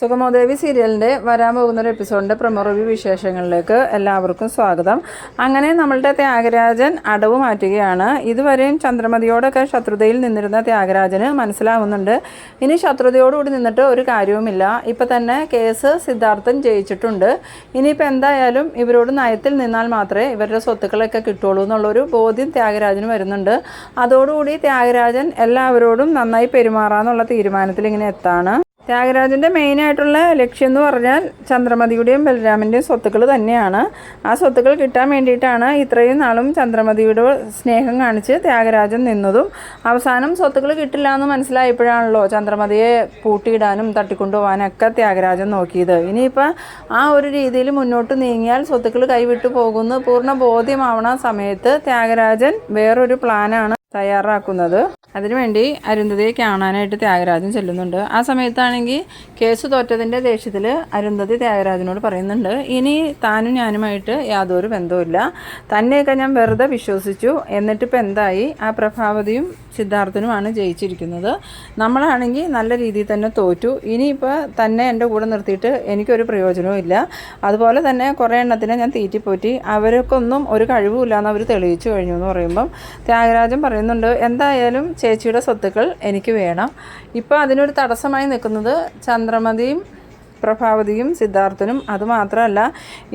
സുഗമോദേവി സീരിയലിന്റെ വരാൻ പോകുന്ന ഒരു എപ്പിസോഡിന്റെ പ്രമോ റിവ്യൂ വിശേഷങ്ങളിലേക്ക് എല്ലാവർക്കും സ്വാഗതം. അങ്ങനെ നമ്മളുടെ ത്യാഗരാജൻ അടവ് മാറ്റുകയാണ്. ഇതുവരെയും ചന്ദ്രമതിയോടൊക്കെ ശത്രുതയിൽ നിന്നിരുന്ന ത്യാഗരാജന് മനസ്സിലാവുന്നുണ്ട്. ഇനി ശത്രുതയോടുകൂടി നിന്നിട്ട് ഒരു കാര്യവുമില്ല. ഇപ്പം തന്നെ കേസ് സിദ്ധാർത്ഥൻ ജയിച്ചിട്ടുണ്ട്. ഇനിയിപ്പോൾ എന്തായാലും ഇവരോട് നയത്തിൽ നിന്നാൽ മാത്രമേ ഇവരുടെ സ്വത്തുക്കളൊക്കെ കിട്ടുള്ളൂ എന്നുള്ളൊരു ബോധ്യം ത്യാഗരാജന് വരുന്നുണ്ട്. അതോടുകൂടി ത്യാഗരാജൻ എല്ലാവരോടും നന്നായി പെരുമാറാന്നുള്ള തീരുമാനത്തിൽ ഇങ്ങനെ എത്താണ്? ത്യാഗരാജന്റെ മെയിനായിട്ടുള്ള ലക്ഷ്യം എന്ന് പറഞ്ഞാൽ ചന്ദ്രമതിയുടെയും ബലരാമന്റെയും സ്വത്തുക്കൾ തന്നെയാണ്. ആ സ്വത്തുക്കൾ കിട്ടാൻ വേണ്ടിയിട്ടാണ് ഇത്രയും നാളും ചന്ദ്രമതിയുടെ സ്നേഹം കാണിച്ച് ത്യാഗരാജൻ നിന്നതും. അവസാനം സ്വത്തുക്കൾ കിട്ടില്ല എന്ന് മനസ്സിലായപ്പോഴാണല്ലോ ചന്ദ്രമതിയെ പൂട്ടിയിടാനും തട്ടിക്കൊണ്ടുപോകാനൊക്കെ ത്യാഗരാജൻ നോക്കിയത്. ഇനിയിപ്പോൾ ആ ഒരു രീതിയിൽ മുന്നോട്ട് നീങ്ങിയാൽ സ്വത്തുക്കൾ കൈവിട്ടു പോകുന്നു പൂർണ ബോധ്യമാവണ സമയത്ത് ത്യാഗരാജൻ വേറൊരു പ്ലാനാണ് തയ്യാറാക്കുന്നത്. അതിനുവേണ്ടി അരുന്ധതിയെ കാണാനായിട്ട് ത്യാഗരാജൻ ചെല്ലുന്നുണ്ട്. ആ സമയത്താണെങ്കിൽ കേസ് തോറ്റതിന്റെ ദേഷ്യത്തിൽ അരുന്ധതി ത്യാഗരാജനോട് പറയുന്നുണ്ട് ഇനി താനും ഞാനുമായിട്ട് യാതൊരു ബന്ധവുമില്ല. തന്നെയൊക്കെ ഞാൻ വെറുതെ വിശ്വസിച്ചു. എന്നിട്ടിപ്പോൾ എന്തായി? ആ പ്രഭാവതിയും സിദ്ധാർത്ഥനുമാണ് ജയിച്ചിരിക്കുന്നത്. നമ്മളാണെങ്കിൽ നല്ല രീതിയിൽ തന്നെ തോറ്റു. ഇനിയിപ്പോൾ തന്നെ എന്റെ കൂടെ നിർത്തിയിട്ട് എനിക്കൊരു പ്രയോജനവും ഇല്ല. അതുപോലെ തന്നെ കുറേ എണ്ണത്തിനെ ഞാൻ തീറ്റിപ്പോറ്റി. അവർക്കൊന്നും ഒരു കഴിവുമില്ല എന്ന് അവർ തെളിയിച്ചു കഴിഞ്ഞു എന്ന് പറയുമ്പം ത്യാഗരാജൻ പറയുന്നുണ്ട് എന്തായാലും ചേച്ചിയുടെ സ്വത്തുക്കൾ എനിക്ക് വേണം. ഇപ്പോൾ അതിനൊരു തടസ്സമായി നിൽക്കുന്നത് ചന്ദ്രമതിയും പ്രഭാവതിയും സിദ്ധാർത്ഥനും അതുമാത്രമല്ല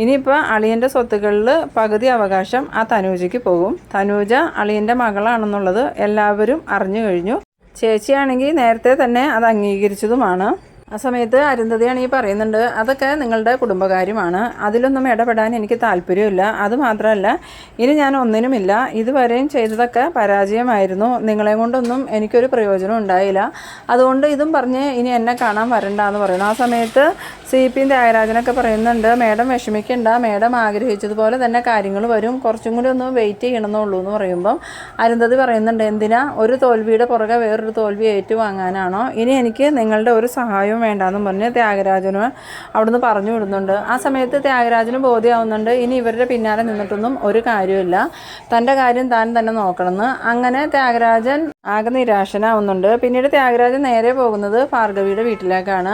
ഇനിയിപ്പോൾ അളിയന്റെ സ്വത്തുക്കളിൽ പകുതി അവകാശം ആ തനൂജയ്ക്ക് പോകും. തനൂജ അളിയന്റെ മകളാണെന്നുള്ളത് എല്ലാവരും അറിഞ്ഞു കഴിഞ്ഞു. ചേച്ചിയാണെങ്കിൽ നേരത്തെ തന്നെ അത് അംഗീകരിച്ചതുമാണ്. ആ സമയത്ത് അരുന്ധതിയാണ് ഈ പറയുന്നുണ്ട് അതൊക്കെ നിങ്ങളുടെ കുടുംബകാര്യമാണ്. അതിലൊന്നും ഇടപെടാൻ എനിക്ക് താല്പര്യമില്ല. അതുമാത്രമല്ല ഇനി ഞാൻ ഒന്നിനുമില്ല. ഇതുവരെയും ചെയ്തതൊക്കെ പരാജയമായിരുന്നു. നിങ്ങളെ കൊണ്ടൊന്നും എനിക്കൊരു പ്രയോജനം ഉണ്ടായില്ല. അതുകൊണ്ട് ഇതും പറഞ്ഞ് ഇനി എന്നെ കാണാൻ വരണ്ട എന്ന് പറയുന്നു. ആ സമയത്ത് സി. പി. ത്യാഗരാജനൊക്കെ പറയുന്നുണ്ട് മേഡം വിഷമിക്കണ്ട. മേഡം ആഗ്രഹിച്ചതുപോലെ തന്നെ കാര്യങ്ങൾ വരും. കുറച്ചും കൂടി ഒന്ന് വെയിറ്റ് ചെയ്യണമെന്നുള്ളൂ എന്ന് പറയുമ്പം അരുന്ധതി പറയുന്നുണ്ട് എന്തിനാ? ഒരു തോൽവിയുടെ പുറകെ വേറൊരു തോൽവി ഏറ്റുവാങ്ങാനാണോ? ഇനി എനിക്ക് നിങ്ങളുടെ ഒരു സഹായവും വേണ്ടാന്നും പറഞ്ഞ് ത്യാഗരാജന് അവിടുന്ന് പറഞ്ഞു വിടുന്നുണ്ട്. ആ സമയത്ത് ത്യാഗരാജന് ബോധ്യമാവുന്നുണ്ട് ഇനി ഇവരുടെ പിന്നാലെ നിന്നിട്ടൊന്നും ഒരു കാര്യമില്ല തന്റെ കാര്യം താൻ തന്നെ നോക്കണമെന്ന്. അങ്ങനെ ത്യാഗരാജൻ ആകെ നിരാശനാവുന്നുണ്ട്. പിന്നീട് ത്യാഗരാജൻ നേരെ പോകുന്നത് ഭാർഗവിയുടെ വീട്ടിലേക്കാണ്.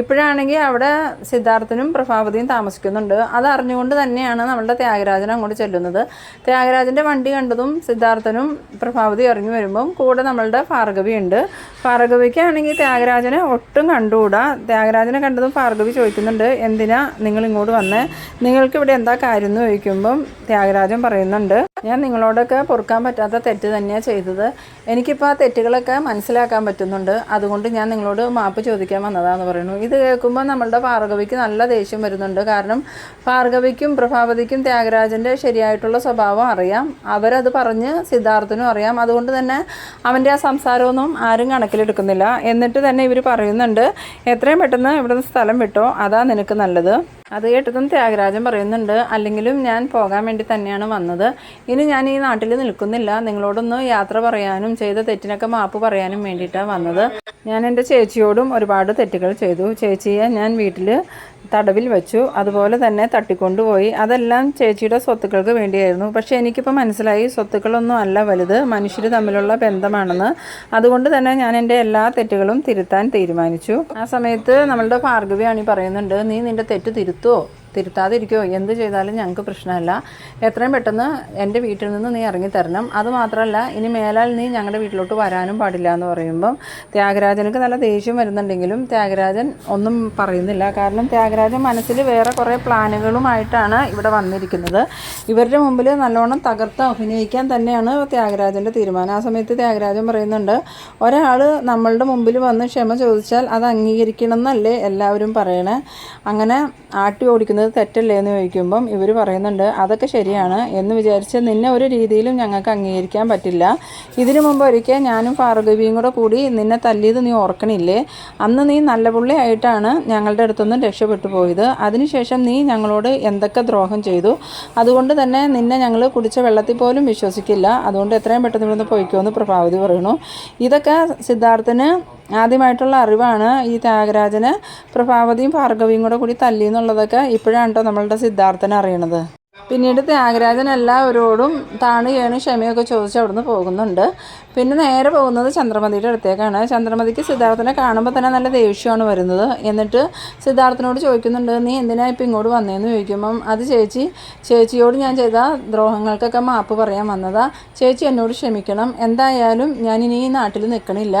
ഇപ്പോഴാണെങ്കിൽ അവിടെ സിദ്ധാർത്ഥനും പ്രഭാവതിയും താമസിക്കുന്നുണ്ട്. അത് അറിഞ്ഞുകൊണ്ട് തന്നെയാണ് നമ്മളുടെ ത്യാഗരാജൻ അങ്ങോട്ട് ചെല്ലുന്നത്. ത്യാഗരാജന്റെ വണ്ടി കണ്ടതും സിദ്ധാർത്ഥനും പ്രഭാവതി ഇറങ്ങി വരുമ്പം കൂടെ നമ്മളുടെ ഭാർഗവി ഉണ്ട് ഭാർഗവിക്കാണെങ്കിൽ ത്യാഗരാജനെ ഒട്ടും കണ്ടുകൂടാ ത്യാഗരാജനെ കണ്ടതും ഭാർഗവി ചോദിക്കുന്നുണ്ട് എന്തിനാ നിങ്ങൾ ഇങ്ങോട്ട് വന്നേ? നിങ്ങൾക്ക് ഇവിടെ എന്താ കാര്യം? എന്ന് ചോദിക്കുമ്പം ത്യാഗരാജൻ പറയുന്നുണ്ട് ഞാൻ നിങ്ങളോടൊക്കെ പൊറുക്കാൻ പറ്റാത്ത തെറ്റ് തന്നെയാണ് ചെയ്തത്. എനിക്കിപ്പോൾ ആ തെറ്റുകളൊക്കെ മനസ്സിലാക്കാൻ പറ്റുന്നുണ്ട്. അതുകൊണ്ട് ഞാൻ നിങ്ങളോട് മാപ്പ് ചോദിക്കാൻ വന്നതാന്ന് പറയുന്നു. ഇത് കേൾക്കുമ്പോൾ നമ്മളുടെ ഭാർഗവിക്ക് നല്ല ദേഷ്യം വരുന്നുണ്ട്. കാരണം ഭാർഗവിക്കും പ്രഭാവതിക്കും ത്യാഗരാജന്റെ ശരിയായിട്ടുള്ള സ്വഭാവം അറിയാം. അവരത് പറഞ്ഞ് സിദ്ധാർത്ഥനും അറിയാം. അതുകൊണ്ട് തന്നെ അവന്റെ ആ സംസാരമൊന്നും ആരും കണക്കിലെടുക്കുന്നില്ല. എന്നിട്ട് തന്നെ ഇവർ പറയുന്നുണ്ട് എത്രയും പെട്ടെന്ന് ഇവിടുന്ന് സ്ഥലം വിട്ടോ. അതാ നിനക്ക് നല്ലത്. അത് കേട്ടതും ത്യാഗരാജൻ പറയുന്നുണ്ട്. അല്ലെങ്കിലും ഞാൻ പോകാൻ വേണ്ടി തന്നെയാണ് വന്നത്. ഇനി ഞാൻ ഈ നാട്ടിൽ നിൽക്കുന്നില്ല. നിങ്ങളോടൊന്ന് യാത്ര പറയാനും ചെയ്ത തെറ്റിനൊക്കെ മാപ്പ് പറയാനും വേണ്ടിയിട്ടാണ് വന്നത്. ഞാൻ എന്റെ ചേച്ചിയോടും ഒരുപാട് തെറ്റുകൾ ചെയ്തു. ചേച്ചിയെ ഞാൻ വീട്ടിൽ തടവിൽ വെച്ചു. അതുപോലെ തന്നെ തട്ടിക്കൊണ്ടുപോയി. അതെല്ലാം ചേച്ചിയുടെ സ്വത്തുക്കൾക്ക് വേണ്ടിയായിരുന്നു. പക്ഷേ എനിക്കിപ്പോൾ മനസ്സിലായി സ്വത്തുക്കളൊന്നും അല്ല വലുത്. മനുഷ്യർ തമ്മിലുള്ള ബന്ധമാണെന്ന്. അതുകൊണ്ട് തന്നെ ഞാൻ എന്റെ എല്ലാ തെറ്റുകളും തിരുത്താൻ തീരുമാനിച്ചു. ആ സമയത്ത് നമ്മളുടെ ഭാർഗവിയാണ് ഈ പറയുന്നുണ്ട് നീ നിന്റെ തെറ്റ് തിരുത്തുമോ തിരുത്താതിരിക്കുമോ എന്ത് ചെയ്താലും ഞങ്ങൾക്ക് പ്രശ്നമല്ല. എത്രയും പെട്ടെന്ന് എന്റെ വീട്ടിൽ നിന്ന് നീ ഇറങ്ങിത്തരണം അതുമാത്രമല്ല ഇനി മേലാൽ നീ ഞങ്ങളുടെ വീട്ടിലോട്ട് വരാനും പാടില്ല എന്ന് പറയുമ്പം ത്യാഗരാജനക്ക് നല്ല ദേഷ്യം വരുന്നുണ്ടെങ്കിലും ത്യാഗരാജൻ ഒന്നും പറയുന്നില്ല. കാരണം ത്യാഗരാജൻ മനസ്സിൽ വേറെ കുറേ പ്ലാനുകളുമായിട്ടാണ് ഇവിടെ വന്നിരിക്കുന്നത്. ഇവരുടെ മുമ്പിൽ നല്ലോണം തകർത്ത് അഭിനയിക്കാൻ തന്നെയാണ് ത്യാഗരാജന്റെ തീരുമാനം. ആ സമയത്ത് ത്യാഗരാജൻ പറയുന്നുണ്ട് ഒരാൾ നമ്മളുടെ മുമ്പിൽ വന്ന് ക്ഷമ ചോദിച്ചാൽ അത് അംഗീകരിക്കണം എന്നല്ലേ എല്ലാവരും പറയണേ? അങ്ങനെ ആട്ടി ഓടിക്കുന്നത് തെറ്റല്ലേ എന്ന് ചോദിക്കുമ്പം ഇവർ പറയുന്നുണ്ട് അതൊക്കെ ശരിയാണ് എന്ന് വിചാരിച്ച് നിന്നെ ഒരു രീതിയിലും ഞങ്ങൾക്ക് അംഗീകരിക്കാൻ പറ്റില്ല. ഇതിനു മുമ്പ് ഒരിക്കൽ ഞാനും ഫാറുഖബിയും കൂടെ കൂടി നിന്നെ തല്ലിയത് നീ ഓർക്കണില്ലേ? അന്ന് നീ നല്ല പുള്ളിയായിട്ടാണ് ഞങ്ങളുടെ അടുത്തുനിന്ന് രക്ഷപ്പെട്ടു പോയത്. അതിനുശേഷം നീ ഞങ്ങളോട് എന്തൊക്കെ ദ്രോഹം ചെയ്തു? അതുകൊണ്ട് തന്നെ നിന്നെ ഞങ്ങൾ കുടിച്ച വെള്ളത്തിൽ പോലും വിശ്വസിക്കില്ല. അതുകൊണ്ട് എത്രയും പെട്ടെന്ന് ഇവിടുന്ന് പോയിക്കോന്ന് പ്രഭാവതി പറയുന്നു. ഇതൊക്കെ സിദ്ധാർത്ഥന് ആദ്യമായിട്ടുള്ള അറിവാണ് ഈ ത്യാഗരാജന്. പ്രഭാവതിയും ഭാർഗവിയും കൂടെ കൂടി തല്ലി എന്നുള്ളതൊക്കെ ഇപ്പോഴാണ് കേട്ടോ നമ്മളുടെ സിദ്ധാർത്ഥന അറിയണത്? പിന്നീട് ത്യാഗരാജൻ എല്ലാവരോടും താണുകയാണ് ക്ഷമയൊക്കെ ചോദിച്ച് അവിടുന്ന് പോകുന്നുണ്ട്. പിന്നെ നേരെ പോകുന്നത് ചന്ദ്രമതിയുടെ അടുത്തേക്കാണ്. ചന്ദ്രമതിക്ക് സിദ്ധാർത്ഥനെ കാണുമ്പോൾ തന്നെ നല്ല ദേഷ്യമാണ് വരുന്നത്. എന്നിട്ട് സിദ്ധാർത്ഥനോട് ചോദിക്കുന്നുണ്ട് നീ എന്തിനാ ഇപ്പം ഇങ്ങോട്ട് വന്നതെന്ന് ചോദിക്കുമ്പം അത് ചേച്ചി ചേച്ചിയോട് ഞാൻ ചെയ്ത ദ്രോഹങ്ങൾക്കൊക്കെ മാപ്പ് പറയാൻ വന്നതാ. ചേച്ചി എന്നോട് ക്ഷമിക്കണം. എന്തായാലും ഞാൻ ഇനി ഈ നാട്ടിൽ നിൽക്കണില്ല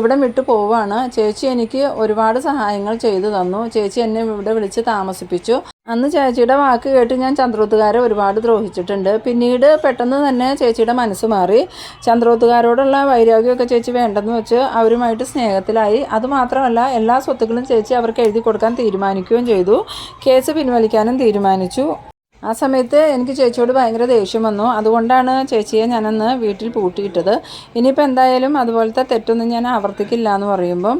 ഇവിടെ വിട്ടു പോവാണ്. ചേച്ചി എനിക്ക് ഒരുപാട് സഹായങ്ങൾ ചെയ്തു തന്നു. ചേച്ചി എന്നെ ഇവിടെ വിളിച്ച് താമസിപ്പിച്ചു. അന്ന് ചേച്ചിയുടെ വാക്ക് കേട്ട് ഞാൻ ചന്ദ്രോത്തുകാരെ ഒരുപാട് ദ്രോഹിച്ചിട്ടുണ്ട്. പിന്നീട് പെട്ടെന്ന് തന്നെ ചേച്ചിയുടെ മനസ്സ് മാറി. ചന്ദ്രോത്തുകാരോടുള്ള വൈരാഗ്യമൊക്കെ ചേച്ചി വേണ്ടെന്ന് വെച്ച് അവരുമായിട്ട് സ്നേഹത്തിലായി. അതുമാത്രമല്ല എല്ലാ സ്വത്തുക്കളും ചേച്ചി അവർക്ക് എഴുതി കൊടുക്കാൻ തീരുമാനിക്കുകയും ചെയ്തു. കേസ് പിൻവലിക്കാനും തീരുമാനിച്ചു. ആ സമയത്ത് എനിക്ക് ചേച്ചിയോട് ഭയങ്കര ദേഷ്യം വന്നു. അതുകൊണ്ടാണ് ചേച്ചിയെ ഞാനന്ന് വീട്ടിൽ പൂട്ടിയിട്ടത്. ഇനിയിപ്പോൾ എന്തായാലും അതുപോലത്തെ തെറ്റൊന്നും ഞാൻ ആവർത്തിക്കില്ല എന്ന് പറയുമ്പം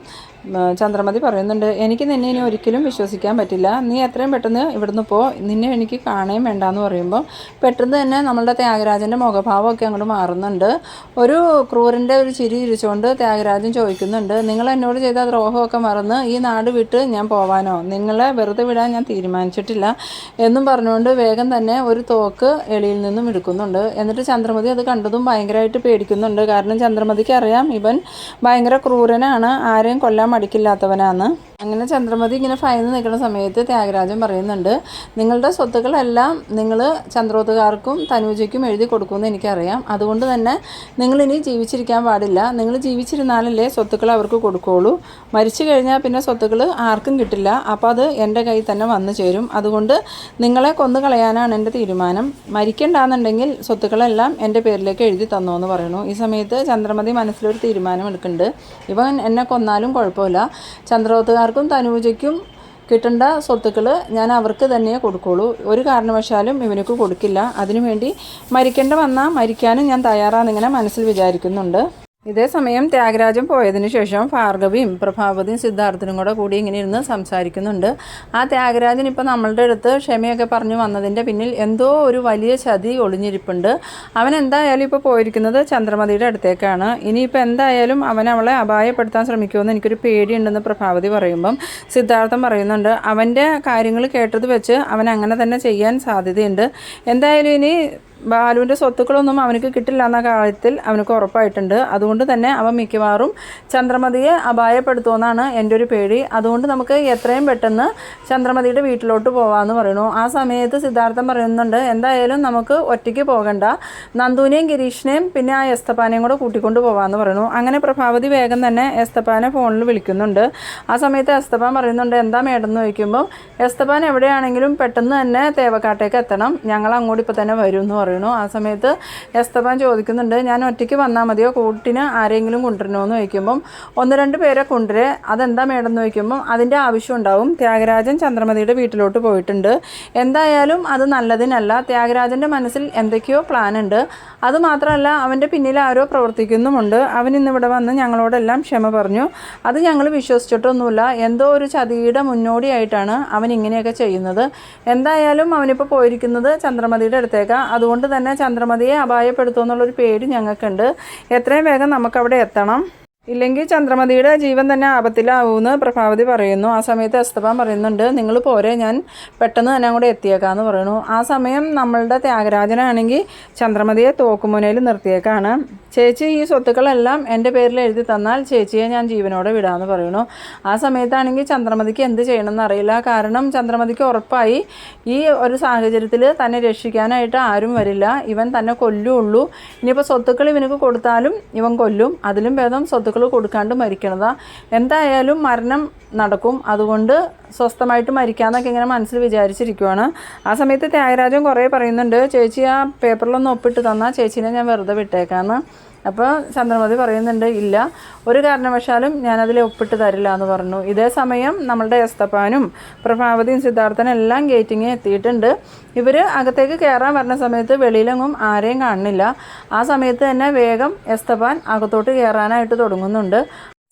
ചന്ദ്രമതി പറയുന്നുണ്ട് എനിക്ക് നിന്നെ ഇനി ഒരിക്കലും വിശ്വസിക്കാൻ പറ്റില്ല. നീ എത്രയും പെട്ടെന്ന് ഇവിടുന്ന് പോ. നിന്നെ എനിക്ക് കാണുകയും വേണ്ട എന്ന് പറയുമ്പോൾ പെട്ടെന്ന് തന്നെ നമ്മളുടെ ത്യാഗരാജന്റെ മുഖഭാവമൊക്കെ അങ്ങോട്ട് മാറുന്നുണ്ട്. ഒരു ക്രൂരന്റെ ഒരു ചിരി ഇരിച്ചുകൊണ്ട് ത്യാഗരാജൻ ചോദിക്കുന്നുണ്ട് നിങ്ങൾ എന്നോട് ചെയ്ത ദ്രോഹമൊക്കെ മറന്ന് ഈ നാട് വിട്ട് ഞാൻ പോവാനോ? നിങ്ങളെ വെറുതെ വിടാൻ ഞാൻ തീരുമാനിച്ചിട്ടില്ല. എന്നും പറഞ്ഞുകൊണ്ട് വേഗം തന്നെ ഒരു തോക്ക് എളിയിൽ നിന്നും എടുക്കുന്നുണ്ട്. എന്നിട്ട് ചന്ദ്രമതി അത് കണ്ടതും ഭയങ്കരമായിട്ട് പേടിക്കുന്നുണ്ട്. കാരണം ചന്ദ്രമതിക്ക് അറിയാം ഇവൻ ഭയങ്കര ക്രൂരനാണ്. ആരെയും കൊല്ലാൻ മടിക്കില്ലാത്തവനാണ്. അങ്ങനെ ചന്ദ്രമതി ഇങ്ങനെ ഭയന്ന് നിൽക്കുന്ന സമയത്ത് ത്യാഗരാജൻ പറയുന്നുണ്ട് നിങ്ങളുടെ സ്വത്തുക്കളെല്ലാം നിങ്ങൾ ചന്ദ്രോത്തുകാർക്കും തനൂജയ്ക്കും എഴുതി കൊടുക്കുമെന്ന് എനിക്കറിയാം. അതുകൊണ്ട് തന്നെ നിങ്ങളിനി ജീവിച്ചിരിക്കാൻ പാടില്ല. നിങ്ങൾ ജീവിച്ചിരുന്നാലല്ലേ സ്വത്തുക്കൾ അവർക്ക് കൊടുക്കുകയുള്ളൂ മരിച്ചു കഴിഞ്ഞാൽ പിന്നെ സ്വത്തുക്കൾ ആർക്കും കിട്ടില്ല. അപ്പോൾ അത് എന്റെ കയ്യിൽ തന്നെ വന്നു ചേരും. അതുകൊണ്ട് നിങ്ങളെ കൊന്നു കളയാനാണ് എന്റെ തീരുമാനം. മരിക്കണ്ടെന്നുണ്ടെങ്കിൽ സ്വത്തുക്കളെല്ലാം എന്റെ പേരിലേക്ക് എഴുതി തന്നോ എന്ന് പറയുന്നു ഈ സമയത്ത് ചന്ദ്രമതി മനസ്സിലൊരു തീരുമാനം എടുക്കുന്നുണ്ട്. ഇവൻ എന്നെ കൊന്നാലും കുഴപ്പമില്ല. ചന്ദ്രോത്തുകാർക്കും തനൂജയ്ക്കും കിട്ടേണ്ട സ്വത്തുക്കൾ ഞാൻ അവർക്ക് തന്നെ കൊടുക്കുള്ളൂ. ഒരു കാരണവശാലും ഇവനക്ക് കൊടുക്കില്ല. അതിനുവേണ്ടി മരിക്കേണ്ട വന്നാൽ മരിക്കാനും ഞാൻ തയ്യാറാണെന്നിങ്ങനെ മനസ്സിൽ വിചാരിക്കുന്നുണ്ട്. ഇതേ സമയം ത്യാഗരാജൻ പോയതിനു ശേഷം ഭാർഗവിയും പ്രഭാവതിയും സിദ്ധാർത്ഥനും കൂടെ കൂടി ഇങ്ങനെ ഇരുന്ന് സംസാരിക്കുന്നുണ്ട്. ആ ത്യാഗരാജൻ ഇപ്പോൾ നമ്മളുടെ അടുത്ത് ക്ഷമയൊക്കെ പറഞ്ഞു വന്നതിന്റെ പിന്നിൽ എന്തോ ഒരു വലിയ ചതി ഒളിഞ്ഞിരിപ്പുണ്ട്. അവൻ എന്തായാലും ഇപ്പോൾ പോയിരിക്കുന്നത് ചന്ദ്രമതിയുടെ അടുത്തേക്കാണ്. ഇനിയിപ്പോൾ എന്തായാലും അവൻ അവളെ അപായപ്പെടുത്താൻ ശ്രമിക്കുമെന്ന് എനിക്കൊരു പേടിയുണ്ടെന്ന് പ്രഭാവതി പറയുമ്പം സിദ്ധാർത്ഥൻ പറയുന്നുണ്ട്. അവന്റെ കാര്യങ്ങൾ കേട്ടത് വെച്ച് അവൻ അങ്ങനെ തന്നെ ചെയ്യാൻ സാധ്യതയുണ്ട്. എന്തായാലും ഇനി ബാലുവിന്റെ സ്വത്തുക്കളൊന്നും അവനക്ക് കിട്ടില്ല എന്ന കാര്യത്തിൽ അവനക്ക് ഉറപ്പായിട്ടുണ്ട്. അതുകൊണ്ട് തന്നെ അവൻ മിക്കവാറും ചന്ദ്രമതിയെ അപായപ്പെടുത്തുമെന്നാണ് എന്റെ ഒരു പേടി. അതുകൊണ്ട് നമുക്ക് എത്രയും പെട്ടെന്ന് ചന്ദ്രമതിയുടെ വീട്ടിലോട്ട് പോകാമെന്ന് പറയുന്നു. ആ സമയത്ത് സിദ്ധാർത്ഥൻ പറയുന്നുണ്ട് എന്തായാലും നമുക്ക് ഒറ്റയ്ക്ക് പോകണ്ട. നന്ദുവിനെയും ഗിരീഷിനെയും പിന്നെ ആ എസ്തപ്പാനെയും കൂടെ കൂട്ടിക്കൊണ്ട് പോകാമെന്ന് പറയുന്നു. അങ്ങനെ പ്രഭാവതി വേഗം തന്നെ എസ്തപ്പാനെ ഫോണിൽ വിളിക്കുന്നുണ്ട്. ആ സമയത്ത് എസ്തപ്പാൻ പറയുന്നുണ്ട് എന്താ മേടെന്ന് ചോദിക്കുമ്പോൾ എസ്തപ്പാൻ എവിടെയാണെങ്കിലും പെട്ടെന്ന് തന്നെ തേവക്കാട്ടേക്ക് എത്തണം. ഞങ്ങൾ അങ്ങോട്ട് ഇപ്പോൾ തന്നെ വരും എന്ന് പറയുന്നു ആ സമയത്ത് എസ്തപ്പാൻ ചോദിക്കുന്നുണ്ട് ഞാൻ ഒറ്റയ്ക്ക് വന്നാൽ മതിയോ? കൂട്ടിന് ആരെങ്കിലും കൊണ്ടുവരണോ എന്ന് ചോദിക്കുമ്പം ഒന്ന് രണ്ട് പേരെ കൊണ്ടുവരെ അതെന്താ മേഡം എന്ന് ചോദിക്കുമ്പം അതിന്റെ ആവശ്യം ഉണ്ടാവും ത്യാഗരാജൻ ചന്ദ്രമതിയുടെ വീട്ടിലോട്ട് പോയിട്ടുണ്ട്. എന്തായാലും അത് നല്ലതിനല്ല. ത്യാഗരാജന്റെ മനസ്സിൽ എന്തൊക്കെയോ പ്ലാൻ ഉണ്ട് അത് മാത്രമല്ല അവന്റെ പിന്നിൽ ആരോ പ്രവർത്തിക്കുന്നുമുണ്ട്. അവൻ ഇന്നിവിടെ വന്ന് ഞങ്ങളോടെല്ലാം ക്ഷമ പറഞ്ഞു. അത് ഞങ്ങൾ വിശ്വസിച്ചിട്ടൊന്നുമില്ല. എന്തോ ഒരു ചതിയുടെ മുന്നോടിയായിട്ടാണ് അവൻ ഇങ്ങനെയൊക്കെ ചെയ്യുന്നത്. എന്തായാലും അവനിപ്പോൾ പോയിരിക്കുന്നത് ചന്ദ്രമതിയുടെ അടുത്തേക്കാണ്. അതുകൊണ്ട് തന്നെ ചന്ദ്രമതിയെ അപായപ്പെടുത്തുമെന്നുള്ളൊരു പേടി ഞങ്ങൾക്കുണ്ട്. എത്രയും വേഗം നമുക്കവിടെ എത്തണം. ഇല്ലെങ്കിൽ ചന്ദ്രമതിയുടെ ജീവൻ തന്നെ ആപത്തിലാവുമെന്ന് പ്രഭാവതി പറയുന്നു. ആ സമയത്ത് എസ്തപാൻ പറയുന്നുണ്ട് നിങ്ങൾ പോരെ ഞാൻ പെട്ടെന്ന് തന്നെ അങ്ങോട്ട് എത്തിയേക്കാന്ന് പറയുന്നു. ആ സമയം നമ്മളുടെ ത്യാഗരാജനാണെങ്കിൽ ചന്ദ്രമതിയെ തോക്കുമുനയിൽ നിർത്തിയേക്കാണ്. ചേച്ചി ഈ സ്വത്തുക്കളെല്ലാം എന്റെ പേരിൽ എഴുതി തന്നാൽ ചേച്ചിയെ ഞാൻ ജീവനോടെ വിടാമെന്ന് പറയുന്നു. ആ സമയത്താണെങ്കിൽ ചന്ദ്രമതിക്ക് എന്ത് ചെയ്യണമെന്ന് അറിയില്ല. കാരണം ചന്ദ്രമതിക്ക് ഉറപ്പായി ഈ ഒരു സാഹചര്യത്തിൽ തന്നെ രക്ഷിക്കാനായിട്ട് ആരും വരില്ല. ഇവൻ തന്നെ കൊല്ലുള്ളൂ. ഇനിയിപ്പോൾ സ്വത്തുക്കൾ ഇവനക്ക് കൊടുത്താലും ഇവൻ കൊല്ലും. അതിലും ഭേദം സ്വത്തുക്കൾ കൊടുക്കാണ്ട് മരിക്കണതാ. എന്തായാലും മരണം നടക്കും. അതുകൊണ്ട് സ്വസ്ഥമായിട്ട് മരിക്കാമെന്നൊക്കെ ഇങ്ങനെ മനസ്സിൽ വിചാരിച്ചിരിക്കുവാണ്. ആ സമയത്ത് ത്യാഗരാജൻ കുറേ പറയുന്നുണ്ട് ചേച്ചി ആ പേപ്പറിലൊന്ന് ഒപ്പിട്ട് തന്നാൽ ചേച്ചീനെ ഞാൻ വെറുതെ വിട്ടേക്കാന്ന്. അപ്പോൾ ചന്ദ്രമതി പറയുന്നുണ്ട് ഇല്ല. ഒരു കാരണവശാലും ഞാനതിൽ ഒപ്പിട്ട് തരില്ല എന്ന് പറഞ്ഞു. ഇതേ സമയം നമ്മളുടെ എസ്തപ്പാനും പ്രഭാവതിയും സിദ്ധാർത്ഥനും എല്ലാം ഗേറ്റിങ്ങിൽ എത്തിയിട്ടുണ്ട്. ഇവർ അകത്തേക്ക് കയറാൻ വരുന്ന സമയത്ത് വെളിയിലെങ്ങും ആരെയും കാണുന്നില്ല. ആ സമയത്ത് തന്നെ വേഗം എസ്തപ്പാൻ അകത്തോട്ട് കയറാനായിട്ട് തുടങ്ങുന്നുണ്ട്.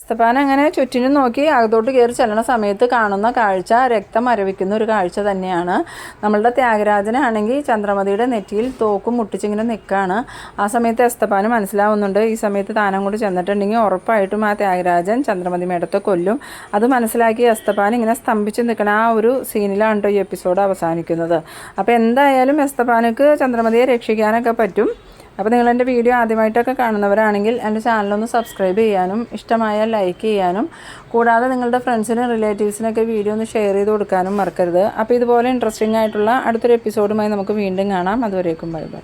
എസ്തപ്പാൻ അങ്ങനെ ചുറ്റിനും നോക്കി അകത്തോട്ട് കയറി ചെല്ലണ സമയത്ത് കാണുന്ന കാഴ്ച രക്തം അരവിക്കുന്ന ഒരു കാഴ്ച തന്നെയാണ്. നമ്മളുടെ ത്യാഗരാജനാണെങ്കിൽ ചന്ദ്രമതിയുടെ നെറ്റിയിൽ തോക്കും മുട്ടിച്ചിങ്ങനെ നിൽക്കുകയാണ് ആ സമയത്ത് എസ്തപ്പാന് മനസ്സിലാവുന്നുണ്ട്. ഈ സമയത്ത് താനം കൂടി ചെന്നിട്ടുണ്ടെങ്കിൽ ഉറപ്പായിട്ടും ആ ത്യാഗരാജൻ ചന്ദ്രമതി മേടത്തെ കൊല്ലും. അത് മനസ്സിലാക്കി എസ്തപ്പാൻ ഇങ്ങനെ സ്തംഭിച്ച് നിൽക്കണ ആ ഒരു സീനിലാണ് ഈ എപ്പിസോഡ് അവസാനിക്കുന്നത്. അപ്പോൾ എന്തായാലും എസ്തപ്പാനക്ക് ചന്ദ്രമതിയെ രക്ഷിക്കാനൊക്കെ പറ്റും. അപ്പോൾ നിങ്ങൾ എന്റെ വീഡിയോ ആദ്യമായിട്ടൊക്കെ കാണുന്നവരാണെങ്കിൽ എന്റെ ചാനലൊന്ന് സബ്സ്ക്രൈബ് ചെയ്യാനും ഇഷ്ടമായ ലൈക്ക് ചെയ്യാനും കൂടാതെ നിങ്ങളുടെ ഫ്രണ്ട്സിനും റിലേറ്റീവ്സിനൊക്കെ വീഡിയോ ഒന്ന് ഷെയർ ചെയ്ത് കൊടുക്കാനും മറക്കരുത്. അപ്പോൾ ഇതുപോലെ ഇൻട്രസ്റ്റിംഗ് ആയിട്ടുള്ള അടുത്തൊരു എപ്പിസോഡുമായി നമുക്ക് വീണ്ടും കാണാം. അതുവരേക്കും ബൈ ബൈ